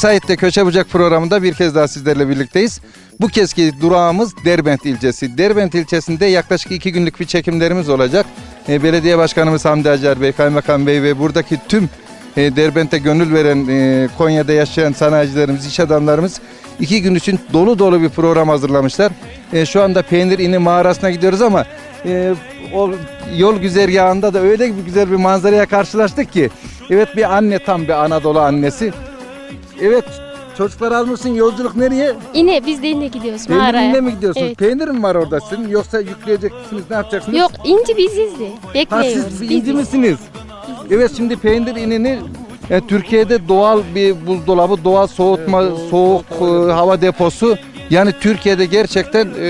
Sait'te Köşe Bucak programında bir kez daha sizlerle birlikteyiz. Bu kezdeki durağımız Derbent ilçesi. Derbent ilçesinde yaklaşık iki günlük bir çekimlerimiz olacak. E, Belediye Başkanımız Hamdi Acar Bey, Kaymakam Bey ve buradaki tüm e, Derbent'e gönül veren e, Konya'da yaşayan sanayicilerimiz, iş adamlarımız iki gün için dolu dolu bir program hazırlamışlar. E, şu anda Peynir İni mağarasına gidiyoruz ama e, o yol güzergahında da öyle bir güzel bir manzaraya karşılaştık ki. Evet bir anne tam bir Anadolu annesi. Evet çocuklar almışsın yolculuk nereye? Yine biz de yine gidiyoruz mağaraya. Peynirle mi gidiyorsunuz? Evet. Peynir mi var orada sizin yoksa yükleyeceksiniz ne yapacaksınız? Yok inci biziz de. Ha Bekliyoruz. siz biziz. inci misiniz? Evet şimdi peynir inini e, Türkiye'de doğal bir buzdolabı, doğal soğutma, soğuk e, hava deposu. Yani Türkiye'de gerçekten e,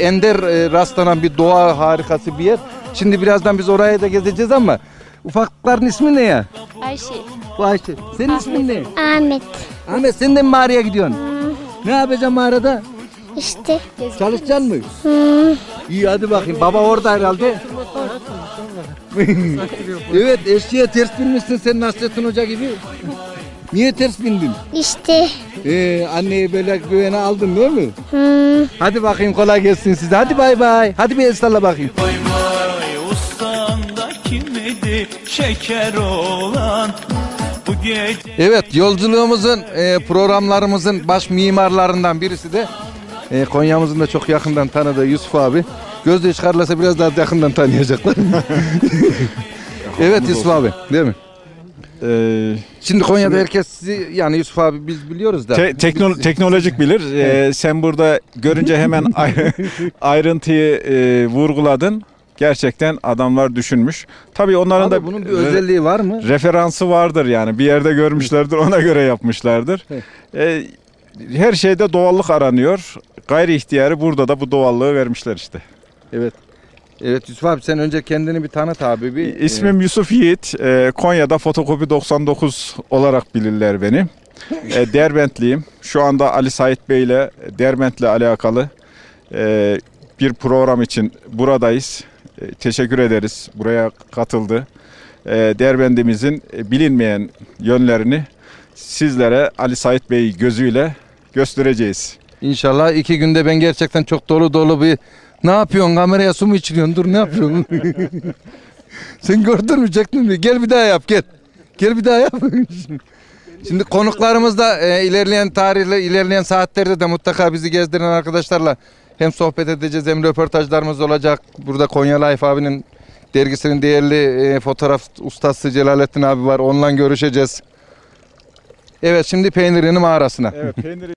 ender e, rastlanan bir doğa harikası bir yer. Şimdi birazdan biz oraya da gezeceğiz ama ufakların ismi ne ya? Ayşe. Bu Ayşe. Senin ismin ne? Ahmet Ahmet sen de mi mağaraya gidiyorsun? Ne yapacaksın mağarada? işte Çalışacaksın mı? İyi hadi bakayım. Baba orada herhalde. evet eşeğe ters binmişsin sen Nasrettin Hoca gibi. Niye ters bindin? işte Ee, anneyi böyle güvene aldın değil mi? hmm, Hadi bakayım kolay gelsin size. Hadi bay bay. Hadi bir el salla bakayım. Vay vay ustandaki kimidi şeker olan Evet yolculuğumuzun e, programlarımızın baş mimarlarından birisi de e, Konya'mızın da çok yakından tanıdığı Yusuf abi. Gözde çıkarlarsa biraz daha yakından tanıyacaklar. evet Yusuf abi değil mi? Ee, Şimdi Konya'da herkes sizi yani Yusuf abi biz biliyoruz da. te- tekno- teknolojik bilir. Ee, sen burada görünce hemen ay- ayrıntıyı e, vurguladın. Gerçekten adamlar düşünmüş. Tabii onların Abi da bunun bir özelliği var mı? referansı vardır yani. Bir yerde görmüşlerdir, ona göre yapmışlardır. Ee, her şeyde doğallık aranıyor. Gayri ihtiyarı burada da bu doğallığı vermişler işte. Evet. Evet Yusuf abi sen önce kendini bir tanıt abi. Bir, İsmim Yusuf Yiğit. Ee, Konya'da Fotokopi 99 olarak bilirler beni. Ee, Derbentliyim. Şu anda Ali Sait Bey ile Derbent'le alakalı e, bir program için buradayız. E, teşekkür ederiz. Buraya katıldı. E, Derbent'imizin e, bilinmeyen yönlerini sizlere Ali Sait Bey gözüyle göstereceğiz. İnşallah iki günde ben gerçekten çok dolu dolu bir ne yapıyorsun kameraya su mu içiriyorsun dur ne yapıyorsun? sen çektin mi? Gel bir daha yap gel. Gel bir daha yap. Şimdi konuklarımız da e, ilerleyen tarihle ilerleyen saatlerde de mutlaka bizi gezdiren arkadaşlarla hem sohbet edeceğiz hem röportajlarımız olacak. Burada Konya Life abinin dergisinin değerli e, fotoğraf ustası Celalettin abi var. Onunla görüşeceğiz. Evet şimdi peynirini mağarasına. Evet, peyniri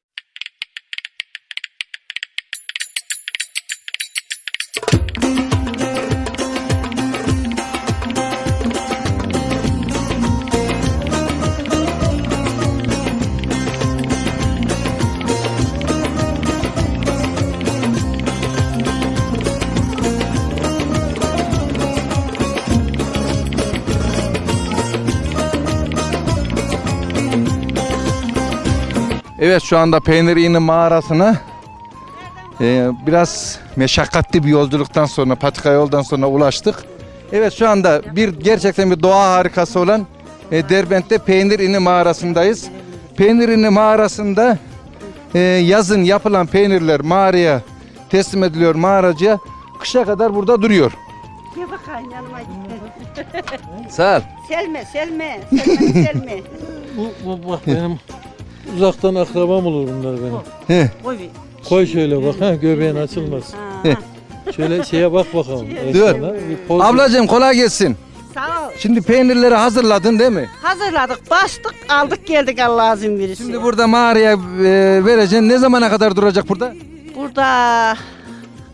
Evet şu anda Peynir İğni mağarasına e, biraz meşakkatli bir yolculuktan sonra patika yoldan sonra ulaştık. Evet şu anda bir gerçekten bir doğa harikası olan e, Derbent'te Peynir İğni mağarasındayız. Peynir İğni mağarasında e, yazın yapılan peynirler mağaraya teslim ediliyor mağaracıya. Kışa kadar burada duruyor. Gel bakayım yanıma git. Sağ ol. Selme, Selme, Selme, Selme. Bu, bu bak benim uzaktan akrabam olur bunlar benim. He. Koy bir. Koy şöyle bak ha göbeğin açılmaz. Ha, Şöyle şeye bak bakalım. Dur. ekrana, bir poz- Ablacığım kolay gelsin. Sağ ol. Şimdi peynirleri hazırladın değil mi? Hazırladık, bastık, aldık geldik Allah izin verirse. Şimdi burada mağaraya e, vereceksin. Ne zamana kadar duracak burada? Burada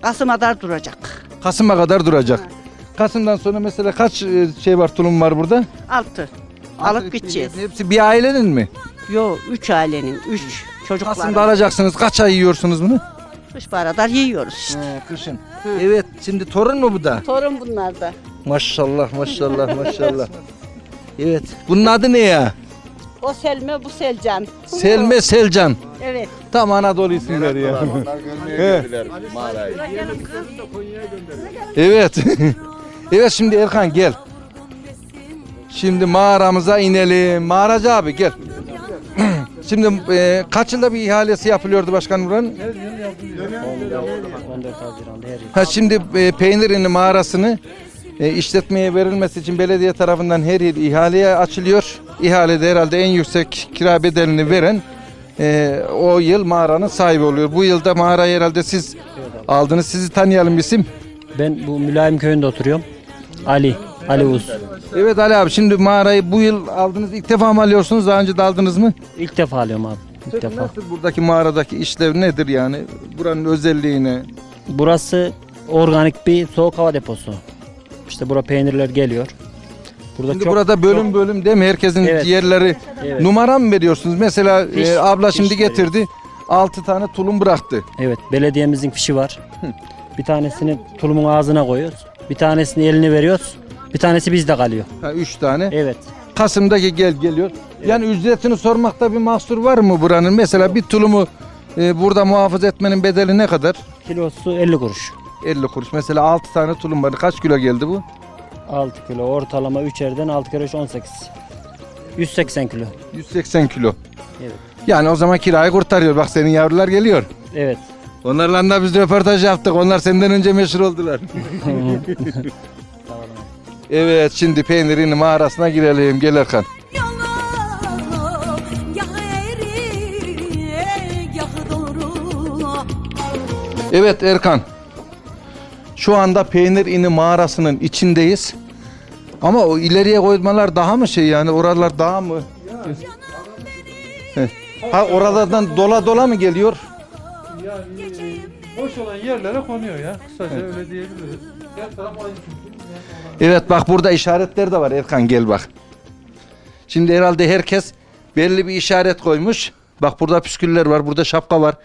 Kasım'a kadar duracak. Kasım'a kadar duracak. Kasım'dan sonra mesela kaç e, şey var tulum var burada? Altı. Alıp gideceğiz. Hepsi bir ailenin mi? Yo, üç ailenin, üç çocuklar. Kasım'da alacaksınız. Kaç ay yiyorsunuz bunu? Kış kadar yiyoruz işte. kışın. Evet. Şimdi torun mu bu da? Torun bunlar da. Maşallah maşallah maşallah. Evet. Bunun adı ne ya? O Selme, bu Selcan. Selme Selcan. Evet. Tam Anadolu isimleri ya. He. Evet. evet şimdi Erkan gel. Şimdi mağaramıza inelim. Mağaracı abi gel. Şimdi e, kaç yılda bir ihalesi yapılıyordu başkanım buranın? 14 Haziran'da her yıl. Ha şimdi e, Peynirini mağarasını e, işletmeye verilmesi için belediye tarafından her yıl ihaleye açılıyor. İhalede herhalde en yüksek kira bedelini veren e, o yıl mağaranın sahibi oluyor. Bu yılda mağarayı herhalde siz aldınız. Sizi tanıyalım isim. Ben bu Mülayim köyünde oturuyorum. Ali, Ali Uz. Evet Ali abi şimdi mağarayı bu yıl aldınız. İlk defa mı alıyorsunuz? Daha önce de aldınız mı? İlk defa alıyorum abi. İlk Peki defa. nasıl buradaki mağaradaki işlev nedir yani? Buranın özelliği ne? Burası organik bir soğuk hava deposu. İşte bura peynirler geliyor. Burada Şimdi çok burada bölüm bölüm değil mi? Herkesin Evet. yerleri Evet. numara mı veriyorsunuz? Mesela Fiş, e, abla fiş şimdi getirdi. 6 tane tulum bıraktı. Evet, belediyemizin fişi var. Bir tanesini tulumun ağzına koyuyoruz. Bir tanesini eline veriyoruz. Bir tanesi bizde kalıyor. Ha 3 tane. Evet. Kasım'daki gel geliyor. Yani ücretini sormakta bir mahsur var mı buranın? Mesela bir tulumu e, burada muhafaza etmenin bedeli ne kadar? Kilosu 50 kuruş. 50 kuruş. Mesela 6 tane tulum var. Kaç kilo geldi bu? 6 kilo ortalama 3'erden 6 kere 3 18. 180 kilo. 180 kilo. Evet. Yani o zaman kirayı kurtarıyor. Bak senin yavrular geliyor. Evet. Onlarla da biz röportaj yaptık. Onlar senden önce meşhur oldular. evet şimdi peynirin mağarasına girelim. Gel Erkan. Evet Erkan. Şu anda Peynir İni mağarasının içindeyiz. Ama o ileriye koymalar daha mı şey yani oralar daha mı? Ha oralardan dola dola mı geliyor? Yani boş olan yerlere konuyor ya. Kısaca öyle diyebiliriz. Her taraf aynı çünkü. Evet bak burada işaretler de var Erkan gel bak. Şimdi herhalde herkes belli bir işaret koymuş. Bak burada püsküller var, burada şapka var.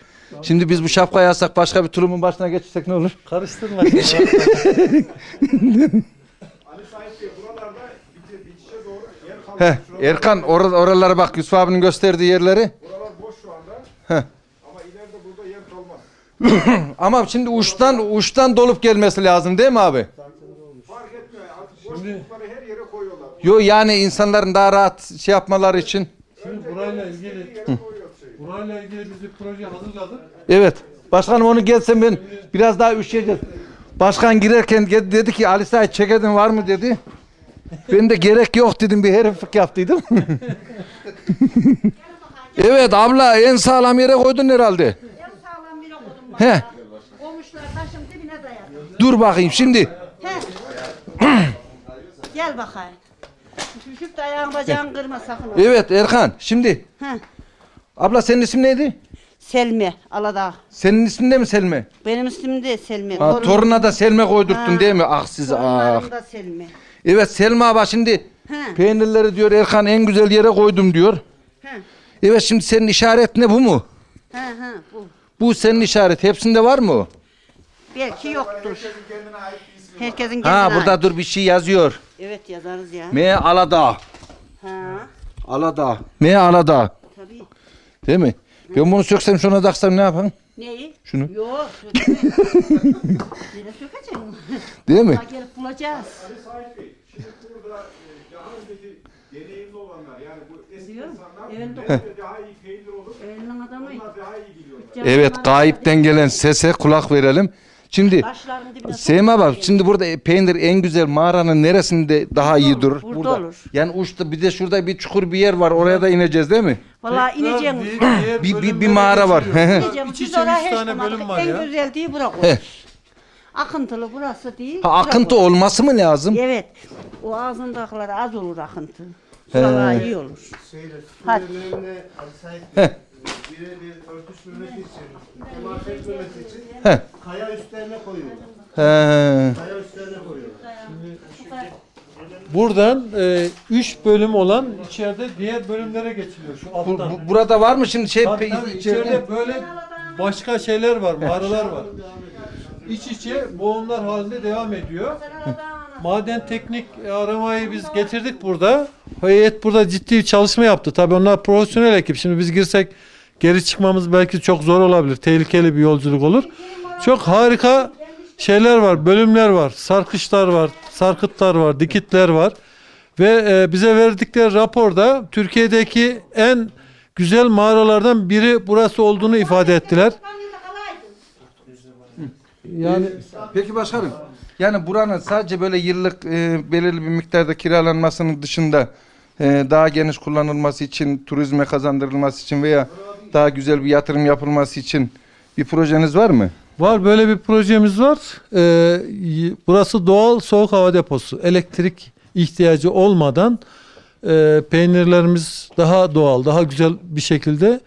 Şimdi biz bu şapkayı alsak başka bir tulumun başına geçirsek ne olur? Karıştırma. Heh, Erkan or- oralara bak Yusuf abinin gösterdiği yerleri. Buralar boş şu anda. Ama ileride burada yer kalmaz. Ama şimdi uçtan uçtan dolup gelmesi lazım değil mi abi? Etmiyor. Boşlukları her yere koyuyorlar. Yo yani insanların daha rahat şey yapmaları için. Şimdi burayla ilgili burayla ilgili biz bir proje hazırladık. Evet. Başkanım onu gelsen ben biraz daha üşüyeceğiz. Başkan girerken dedi ki Ali Said çekedin var mı dedi. Ben de gerek yok dedim bir heriflik yaptıydım. evet abla en sağlam yere koydun herhalde. Sağlam bir okudum bak. He. Komşular taşın dibine dayadı. Dur bakayım şimdi. Gel bakayım. Düşüp de ayağın bacağın kırma sakın. ha. Evet Erkan şimdi. Heh. Abla senin ismin neydi? Selmi Aladağ. Senin ismin de mi Selme? Benim ismim de Selmi. Ha, Torun- toruna da Selme koydurttun Ha. değil mi? Ah siz ah. Torunlarım da Selmi. Evet Selma abla şimdi He. peynirleri diyor Erkan en güzel yere koydum diyor. He. Evet şimdi senin işaret ne bu mu? He he bu. Bu senin işaret. Hepsinde var mı o? Belki yoktur. Herkesin kendine Ha ait. burada dur bir şey yazıyor. Evet yazarız ya. M Aladağ. Ha Aladağ. M Aladağ. tabii. Değil mi? Ben bunu söksem şuna taksam ne yapayım? Neyi? Şunu. Yok. Yine sökeceğim. Değil mi? Daha gelip bulacağız. Şimdi burada e, daha önceki deneyimli olanlar yani bu eski Diyorum, insanlar evinde- nerede daha iyi peynir olur Elinin adamı. onlar daha iyi biliyorlar. Evet gayipten gelen sese kulak verelim. Şimdi Seyma bak şimdi burada peynir en güzel mağaranın neresinde daha iyi durur? burada olur. Yani uçta bir de şurada bir çukur bir yer var oraya da ineceğiz değil mi? Vallahi ineceğim. Bir, bir, bir mağara var. İneceğim. İç Biz içe oraya üç hiç tane bulmadık. bölüm var En ya. güzel değil bura He. koy. Akıntılı burası değil. ha, akıntı koy. olması mı lazım? Evet. O ağzındakiler az olur akıntı. Şuralar iyi olur. Hadi. Birebir örtüşmemesi için, temas etmemesi için Heh. kaya üstlerine koyuyorlar. He. Kaya üstlerine koyuyorlar. Buradan 3 bölüm olan içeride diğer bölümlere geçiliyor şu Bu- alttan. bu- burada var mı şimdi şey Tabii, tabii, içeride? böyle başka şeyler var, mağaralar var. İç içe boğumlar halinde devam ediyor. Maden teknik aramayı biz getirdik burada. Heyet burada ciddi bir çalışma yaptı. Tabii onlar profesyonel ekip. Şimdi biz girsek geri çıkmamız belki çok zor olabilir. Tehlikeli bir yolculuk olur. Çok harika şeyler var, bölümler var. Sarkışlar var, sarkıtlar var, dikitler var. Ve e, bize verdikleri raporda Türkiye'deki en güzel mağaralardan biri burası olduğunu ifade ettiler. Yani Peki başkanım, yani buranın sadece böyle yıllık e, belirli bir miktarda kiralanmasının dışında e, daha geniş kullanılması için, turizme kazandırılması için veya daha güzel bir yatırım yapılması için bir projeniz var mı? Var böyle bir projemiz var. Ee, burası doğal soğuk hava deposu. Elektrik ihtiyacı olmadan e, peynirlerimiz daha doğal, daha güzel bir şekilde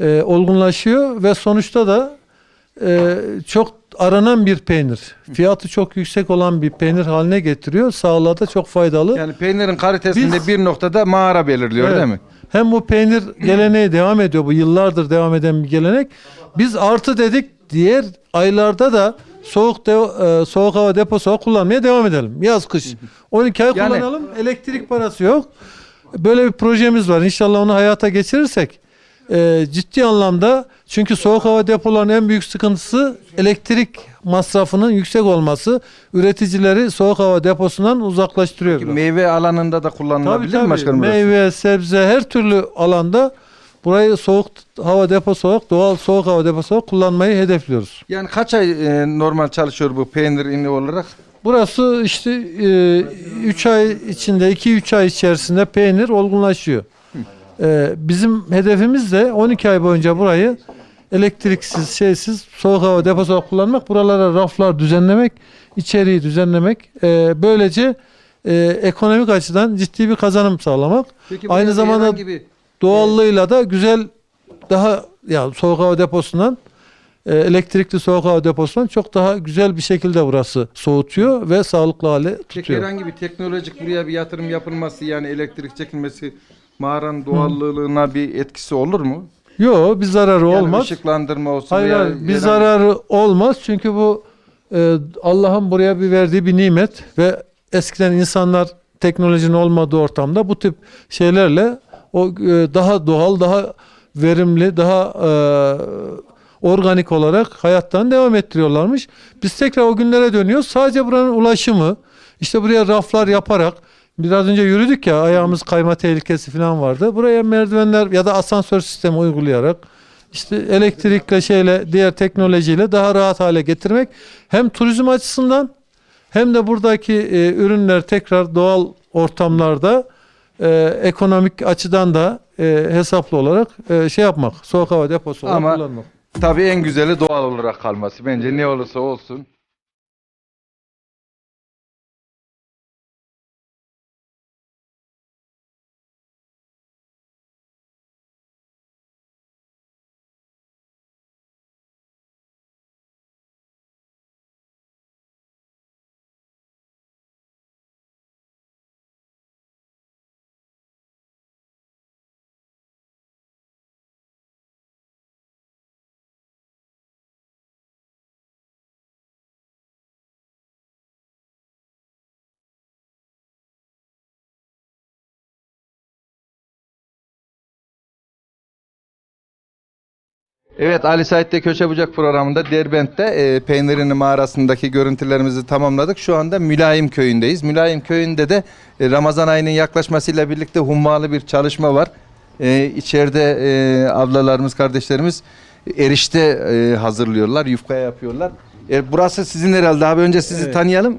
e, olgunlaşıyor ve sonuçta da e, çok aranan bir peynir. Fiyatı çok yüksek olan bir peynir haline getiriyor. Sağlığa da çok faydalı. Yani peynirin kalitesinde Biz- bir noktada mağara belirliyor Evet. değil mi? Hem bu peynir geleneği devam ediyor. Bu yıllardır devam eden bir gelenek. Biz artı dedik diğer aylarda da soğuk de- e, soğuk hava deposu kullanmaya devam edelim. Yaz kış. 12 ay Yani- kullanalım. Elektrik parası yok. Böyle bir projemiz var. İnşallah onu hayata geçirirsek e, ciddi anlamda çünkü soğuk hava depolarının en büyük sıkıntısı elektrik masrafının yüksek olması. Üreticileri soğuk hava deposundan uzaklaştırıyor. biraz. Meyve alanında da kullanılabilir mi başkanım? burası? Meyve, sebze her türlü alanda burayı soğuk hava deposu olarak, doğal soğuk hava deposu olarak kullanmayı hedefliyoruz. Yani kaç ay e, normal çalışıyor bu peynir ini olarak? Burası işte 3 ay içinde, 2-3 ay içerisinde peynir olgunlaşıyor. E, bizim hedefimiz de 12 ay boyunca burayı elektriksiz, şeysiz soğuk hava deposu olarak kullanmak, buralara raflar düzenlemek, içeriği düzenlemek, e, böylece e, ekonomik açıdan ciddi bir kazanım sağlamak. Peki Aynı zamanda bir doğallığıyla da güzel daha ya soğuk hava deposundan e, elektrikli soğuk hava deposundan çok daha güzel bir şekilde burası soğutuyor ve sağlıklı hale Peki tutuyor. herhangi bir teknolojik buraya bir yatırım yapılması yani elektrik çekilmesi mağaranın doğallığına bir etkisi olur mu? Yok bir zararı Yani olmaz. ışıklandırma olsun Hayır, veya hayır, bir herhangi- zararı olmaz çünkü bu e, Allah'ın buraya bir verdiği bir nimet ve eskiden insanlar teknolojinin olmadığı ortamda bu tip şeylerle o e, daha doğal, daha verimli, daha e, organik olarak hayattan devam ettiriyorlarmış. Biz tekrar o günlere dönüyoruz. Sadece buranın ulaşımı, işte buraya raflar yaparak Biraz önce yürüdük ya ayağımız kayma tehlikesi falan vardı. Buraya merdivenler ya da asansör sistemi uygulayarak işte elektrikle şeyle diğer teknolojiyle daha rahat hale getirmek hem turizm açısından hem de buradaki e, ürünler tekrar doğal ortamlarda e, ekonomik açıdan da e, hesaplı olarak e, şey yapmak, soğuk hava deposu olarak Ama- kullanmak. Tabii en güzeli doğal olarak kalması. Bence ne olursa olsun. Evet Ali Sait'te Köşe Bucak programında Derbent'te e, Peynirini mağarasındaki görüntülerimizi tamamladık. Şu anda Mülayim köyündeyiz. Mülayim köyünde de e, Ramazan ayının yaklaşmasıyla birlikte hummalı bir çalışma var. E, içeride e, ablalarımız, kardeşlerimiz erişte e, hazırlıyorlar, yufka yapıyorlar. E, burası sizin herhalde abi önce sizi Evet. tanıyalım.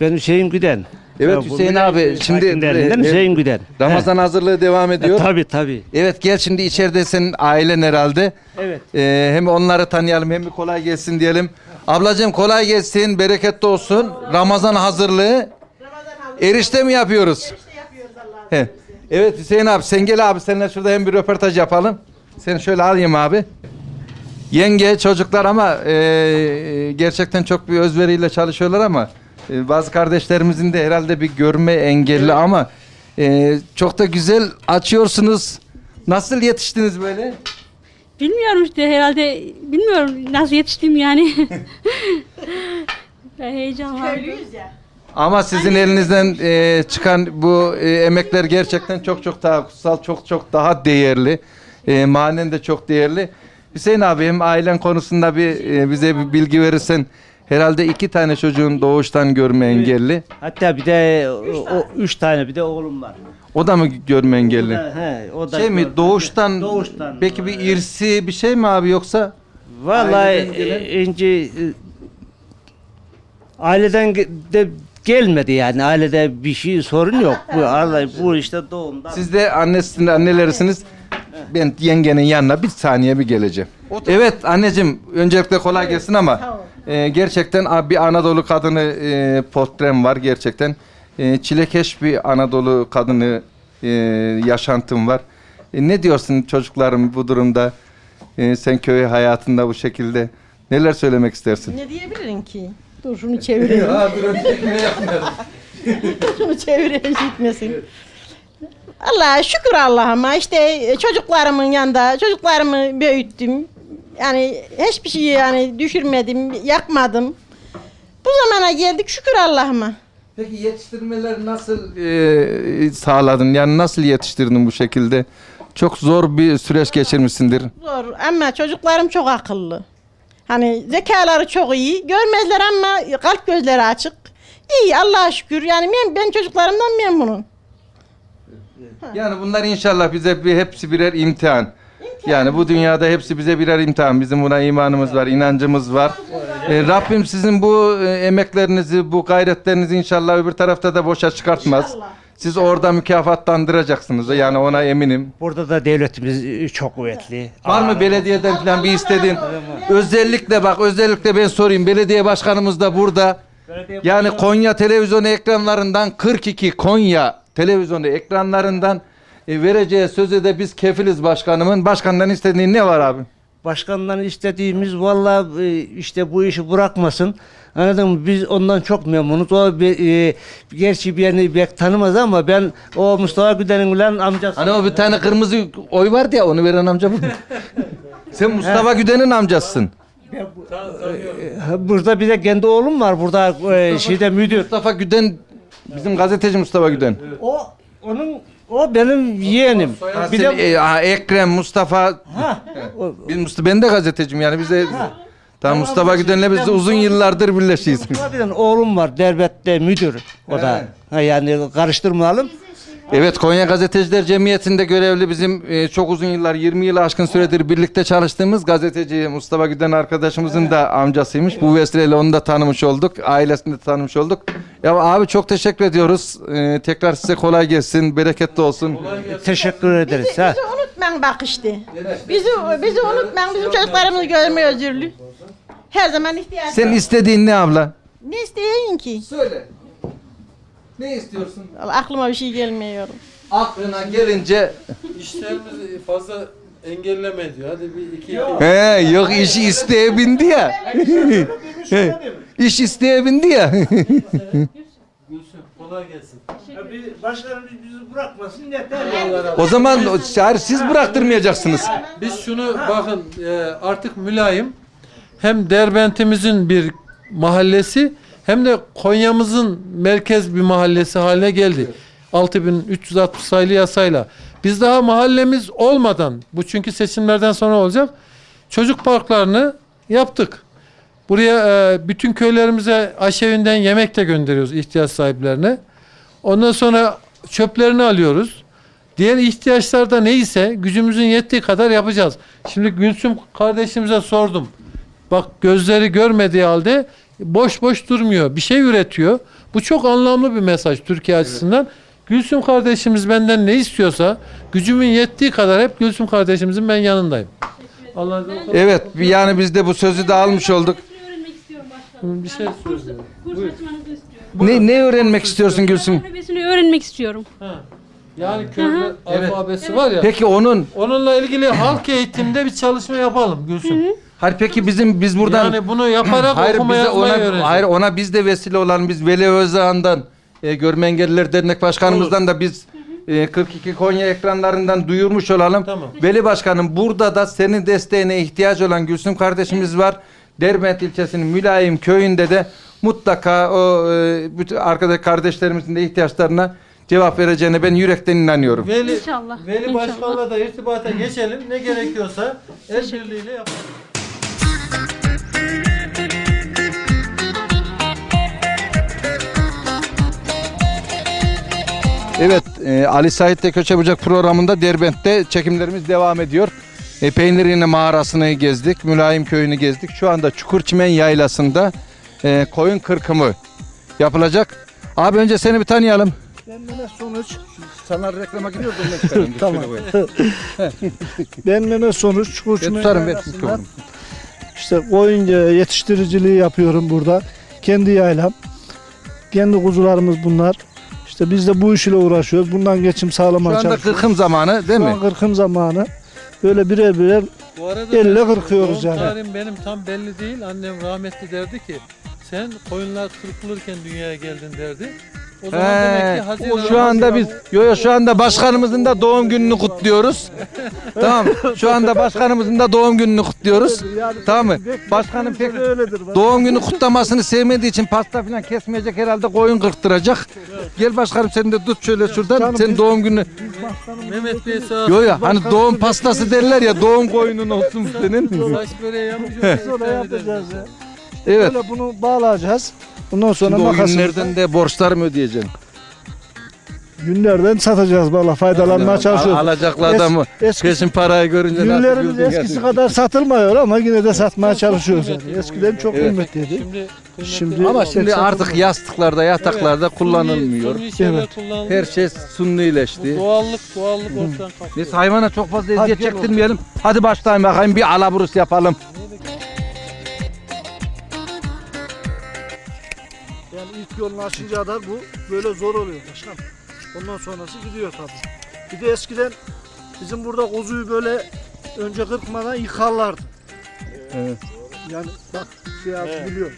Ben Hüseyin Güden. Evet Ya bu Hüseyin abi Köyü şimdi sakinlerinden e, Hüseyin Güden. Ramazan hazırlığı devam He. ediyor. E, tabii tabii. Evet gel şimdi içeride senin ailen herhalde. Evet. Ee, hem onları tanıyalım hem bir kolay gelsin diyelim. Ablacığım kolay gelsin, bereketli olsun. Ramazan hazırlığı. Erişte mi yapıyoruz? He. Evet Hüseyin abi sen gel abi seninle şurada hem bir röportaj yapalım. Seni şöyle alayım abi. Yenge çocuklar ama e, gerçekten çok bir özveriyle çalışıyorlar ama e, bazı kardeşlerimizin de herhalde bir görme engelli ama e, çok da güzel açıyorsunuz. Nasıl yetiştiniz böyle? Bilmiyorum işte herhalde bilmiyorum nasıl yetiştim yani. Ben heyecan var. Ama sizin elinizden e, çıkan bu e, emekler gerçekten çok çok daha kutsal, çok çok daha değerli. E, manen de çok değerli. Hüseyin abi hem ailen konusunda bir e, bize bir bilgi verirsen Herhalde iki tane çocuğun doğuştan görme engelli. Hatta bir de o, o üç tane bir de oğlum var. O da mı görme engelli? O da- he, o da Şey mi doğuştan, Doğuştan. peki bir irsi bir şey mi abi yoksa? Vallahi e, ince e, aileden de gelmedi yani ailede bir şey sorun yok. Bu Allah bu işte doğumdan. Siz de annesinin annelerisiniz. Ben yengenin yanına bir saniye bir geleceğim. Evet anneciğim öncelikle kolay gelsin ama e, gerçekten bir Anadolu kadını e, portrem var gerçekten. E, çilekeş bir Anadolu kadını e, yaşantım var. E, ne diyorsun çocuklarım bu durumda? E, sen köy hayatında bu şekilde neler söylemek istersin? Ne diyebilirim ki? Dur şunu çevireyim. şunu çevireyim gitmesin. Allah şükür Allah'ıma işte e, çocuklarımın yanında çocuklarımı büyüttüm. Yani hiçbir şey yani düşürmedim, yakmadım. Bu zamana geldik şükür Allah'ıma. Peki yetiştirmeleri nasıl e, sağladın? Yani nasıl yetiştirdin bu şekilde? Çok zor bir süreç geçirmişsindir. Zor ama çocuklarım çok akıllı. Hani zekaları çok iyi. Görmezler ama kalp gözleri açık. İyi Allah'a şükür. Yani ben, ben çocuklarımdan memnunum. Yani bunlar inşallah bize bir hepsi birer imtihan. Yani bu dünyada hepsi bize birer imtihan. Bizim buna imanımız var, inancımız var. E, Rabbim sizin bu e, emeklerinizi, bu gayretlerinizi inşallah öbür tarafta da boşa çıkartmaz. Siz orada mükafatlandıracaksınız. Yani ona eminim. Burada da devletimiz e, çok kuvvetli. Var mı belediyeden falan bir istediğin? Özellikle bak özellikle ben sorayım. Belediye başkanımız da burada. Yani Konya televizyon ekranlarından 42 Konya televizyon ekranlarından e, vereceği sözü de biz kefiliz başkanımın. Başkandan istediğin ne var abi? Başkandan istediğimiz valla e, işte bu işi bırakmasın. Anladın mı? Biz ondan çok memnunuz. O bir, e, gerçi beni pek tanımaz ama ben o Mustafa Güden'in ulan amcası. Hani o bir tane kırmızı oy vardı ya onu veren amca bu. Sen Mustafa Güden'in amcasısın. E, Burada bir de kendi oğlum var burada e, şeyde müdür. Mustafa Güden bizim gazeteci Mustafa Güden. O onun o benim yeğenim. Ha, Bir sen, de e, ha, Ekrem, Mustafa ha, o- Biz Mustafa ben de gazeteciyim yani bize Tamam Mustafa Güden'le biz de uzun yıllardır birleşiyiz. Tane oğlum var Derbet'te müdür o da. Ha, yani karıştırmayalım. Evet Konya Gazeteciler Cemiyeti'nde görevli bizim e, çok uzun yıllar 20 yılı aşkın süredir birlikte çalıştığımız gazeteci Mustafa Güden arkadaşımızın da amcasıymış. Bu vesileyle onu da tanımış olduk. Ailesini de tanımış olduk. Ya abi çok teşekkür ediyoruz. E, tekrar size kolay gelsin, bereketli olsun. Teşekkür ederiz. Bizi, Ha. bizi unutmayın bak işte. Bizi, bizi unutmayın. Bizim çocuklarımızı görmeye özürlü. Her zaman ihtiyaç Sen istediğin ne abla? Ne isteyin ki? Söyle. Ne istiyorsun? Vallahi aklıma bir şey gelmiyor. Aklına gelince İşlerimizi fazla engelleme diyor. Hadi bir iki iki. He yok işi isteye bindi ya. İş isteye bindi ya. Gülsün kolay gelsin. Başkanımız bizi bırakmasın yeter. o zaman o- hayır, siz bıraktırmayacaksınız. Biz şunu bakın e, artık mülayim hem Derbent'imizin bir mahallesi hem de Konya'mızın merkez bir mahallesi haline geldi. 6360 sayılı yasayla. Biz daha mahallemiz olmadan bu çünkü seçimlerden sonra olacak. Çocuk parklarını yaptık. Buraya e, bütün köylerimize aşevinden yemek de gönderiyoruz ihtiyaç sahiplerine. Ondan sonra çöplerini alıyoruz. Diğer ihtiyaçlar da neyse gücümüzün yettiği kadar yapacağız. Şimdi Gülsüm kardeşimize sordum. Bak gözleri görmediği halde boş boş durmuyor. Bir şey üretiyor. Bu çok anlamlı bir mesaj Türkiye açısından. Gülsüm kardeşimiz benden ne istiyorsa gücümün yettiği kadar hep Gülsüm kardeşimizin ben yanındayım. Allah Evet yani biz de bu sözü de almış olduk. öğrenmek istiyorum başkanım. bir şey söylüyorum. Kurs açmanızı istiyorum. Ne, ne öğrenmek istiyorsun Gülsüm? Alfabesini öğrenmek istiyorum. Yani köylü alfabesi var ya. Peki onun Onunla ilgili halk eğitimde bir çalışma yapalım Gülsüm. Hayır peki bizim biz buradan Yani bunu yaparak hayır okuma bize yazmayı ona öğreneceğiz. hayır ona biz de vesile olan biz Veli Özağan'dan e, Görme Engelliler Dernek Başkanımızdan da biz e, 42 Konya ekranlarından duyurmuş olalım. Tamam. Veli Başkanım burada da senin desteğine ihtiyaç olan Gülsüm kardeşimiz var. Derbent ilçesinin Mülayim köyünde de mutlaka o e, bütün arkadaş kardeşlerimizin de ihtiyaçlarına cevap vereceğine ben yürekten inanıyorum. Veli, İnşallah, Veli inşallah. Başkan'la da irtibata geçelim. Ne gerekiyorsa el birliğiyle yapalım. Evet, e, Ali Sait'te Köçe Bucak programında Derbent'te çekimlerimiz devam ediyor. E, Peynirine mağarasını gezdik, Mülayim Köyü'nü gezdik. Şu anda Çukurçimen Yaylası'nda e, koyun kırkımı yapılacak. Abi önce seni bir tanıyalım. Kendine sonuç. Sana reklama gidiyoruz ondan Tamam. Ben Mehmet Sonuç. Çukurçumen tutarım ben Yaylası'nda. İşte koyun e, yetiştiriciliği yapıyorum burada. Kendi yaylam. Kendi kuzularımız bunlar. İşte biz de bu iş ile uğraşıyoruz. Bundan geçim Şu sağlamaya anda çalışıyoruz. kırkım zamanı değil Şu mi? an kırkım zamanı. Böyle birer birer Bu arada Elle benim kırkıyoruz doğum yani. tarihim benim tam belli değil. Annem rahmetli derdi ki sen koyunlar kırpılırken dünyaya geldin derdi. O zaman demek He, ki Haziran, şu anda biz yo yo şu anda başkanımızın da doğum gününü kutluyoruz. tamam. Şu anda başkanımızın da doğum gününü kutluyoruz. yani Tamam mı? Başkanım pek doğum günü kutlamasını sevmediği için pasta falan kesmeyecek herhalde koyun kırktıracak. Gel başkanım sen de tut şöyle şuradan. Biz- doğum günü. Mehmet Bey sağ Yo yo hani doğum pastası derler ya doğum koyunun olsun senin. Saç böreği yapmış. Biz ona yapacağız ya. Evet. Böyle bunu bağlayacağız. Ondan sonra Şimdi o makasını günlerden de borçlar mı ödeyeceksin? günlerden satacağız valla faydalanmaya çalışıyoruz. Alacaklı Es- adamı eski- peşin parayı görünce nasıl Günlerimiz güldün eskisi ya? kadar satılmıyor ama yine de satmaya çalışıyoruz. Yani. Eskiden çok Evet. kıymetliydi. Şimdi, Şimdi- Ama şimdi artık satılmıyor. yastıklarda, yataklarda kullanılmıyor. Sunni şeyler Evet. kullanılıyor. Her şey sunnileşti. Bu doğallık, doğallık ortadan kalkıyor. Biz hayvana çok fazla Hadi eziyet gel çektirmeyelim. Hadi başlayın bakayım bir alaburus yapalım. İlk yolunu açınca kadar bu böyle zor oluyor başkan. Ondan sonrası gidiyor tabii. Bir de eskiden bizim burada kuzuyu böyle önce kırpmadan yıkarlardı. Evet. Yani bak şey yaptı biliyor.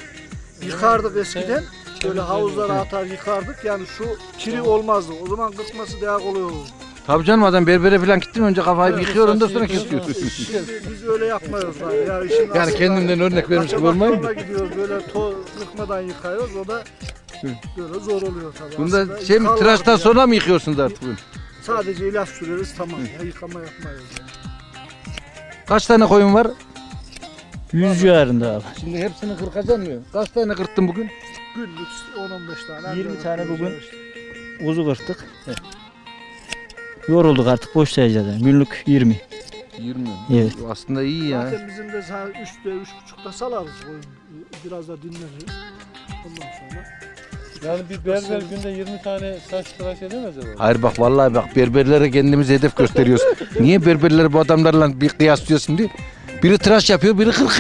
Yıkardık eskiden. Böyle havuzlara atar yıkardık. Yani şu kiri olmazdı. O zaman kırpması daha kolay olurdu. Tabii canım adam berbere falan gittin önce kafayı Evet, yıkıyor ondan sonra kesiyor. Biz öyle yapmıyoruz. Yani, yani, işin Yani kendimden örnek vermiş gibi olmayın. Kaçamaklarla gidiyoruz böyle to kırpmadan yıkıyoruz o da böyle zor oluyor tabii. Bunda Aslında şey mi tıraştan yani. sonra mı yıkıyorsunuz artık bunu? Sadece ilaç süreriz tamam ya yıkama yapmayız. Yani. Kaç tane koyun var? Yüz civarında abi. Şimdi hepsini kırkacaksın mı? Kaç tane kırttın bugün? Günlük 10-15 tane. 20 ancak tane bugün. Kuzu kırktık. Yorulduk artık boş sayacağız. yani. Günlük 20. 20. Evet. Aslında iyi ya. Zaten bizim de saat 3'te 3.30'da salarız koyun. Biraz da dinleniriz. Ondan sonra. Yani bir berber günde 20 tane saç tıraş edemez herhalde. Hayır bak vallahi bak berberlere kendimiz hedef gösteriyoruz. Niye berberleri bu adamlarla bir kıyaslıyorsun diye? Biri tıraş yapıyor, biri kırkıyor.